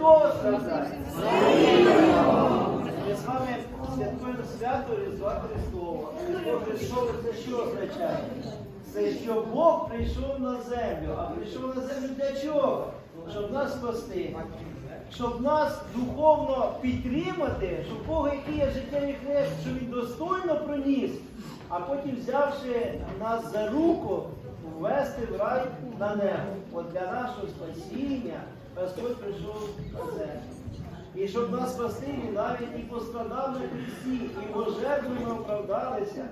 Хто сказати? Ми з вами святкуємо свято Різдва Христова. Христове це що означає? Це що Бог прийшов на землю. А прийшов на землю для чого? Щоб нас спасти. Щоб нас духовно підтримати, щоб Бога, який є життєвий хрест, щоб він достойно проніс, а потім взявши нас за руку, ввести в рай на небо. От для нашого спасіння Господь прийшов на землю. І щоб нас спасти, він навіть і пострадав на Христі, і його ми оправдалися.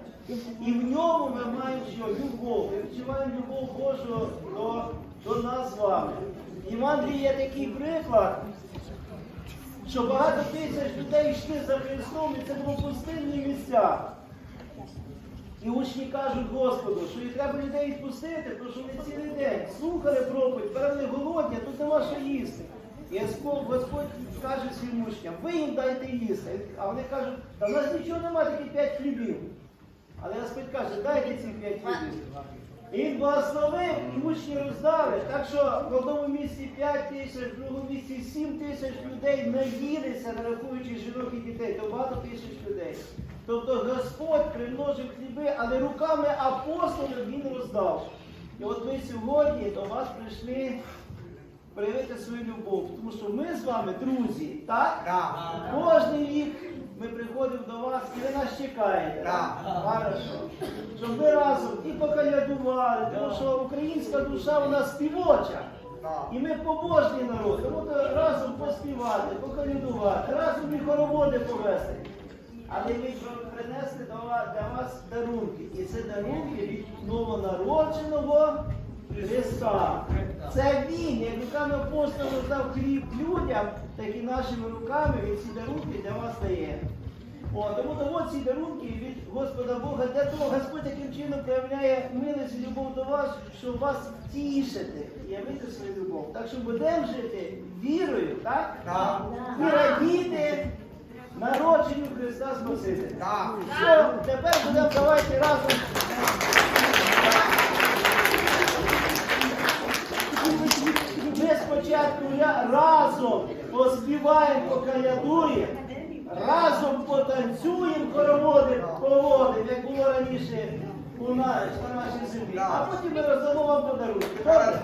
І в ньому ми маємо? Любов. Ми відчуваємо любов Божу до, до нас з вами. І В Євангелії є такий приклад, що багато тисяч людей йшли за Христом, і це було пустинні місця. І учні кажуть Господу, що і треба людей відпустити, тому що вони цілий день проповідь, певне голодні, тут нема що їсти. І Господь, каже своїм учням, ви їм дайте їсти. А вони кажуть, та в нас нічого немає, тільки п'ять хлібів. Але Господь каже, дайте ці п'ять хлібів. І він благословив, і учні роздали. Так що в одному місці 5 тисяч, в другому місці 7 тисяч людей наїлися, не рахуючи жінок і дітей, то багато тисяч людей. Тобто Господь примножив хліби, але руками апостолів він роздав. І от ми сьогодні до вас прийшли проявити свою любов. Тому що ми з вами друзі, так? Кожний рік ми приходимо до вас і ви нас чекаєте. Так. Хорошо. Щоб ми разом і поколядували, тому що українська душа у нас співоча. І ми побожний народ, тому разом поспівати, поколядувати, разом і хороводи повести. Але ми принесли до вас, для вас дарунки. І це дарунки від новонародженого Христа. Це Він, як руками апостола роздав хліб людям, так і нашими руками він ці дарунки для вас дає. О, тому дамо ці дарунки від Господа Бога для того, Господь таким чином проявляє милість і любов до вас, щоб вас тішити і явити свою любов. Так що будемо жити вірою, так? Так. І радіти Христа Спасителя. Так. Все, тепер будемо давайте разом. Ми спочатку разом поспіваємо, покалядуємо, разом потанцюємо, хороводи поводимо, як було раніше у нас, на нашій землі. А потім ми роздамо вам подарунки. Добре?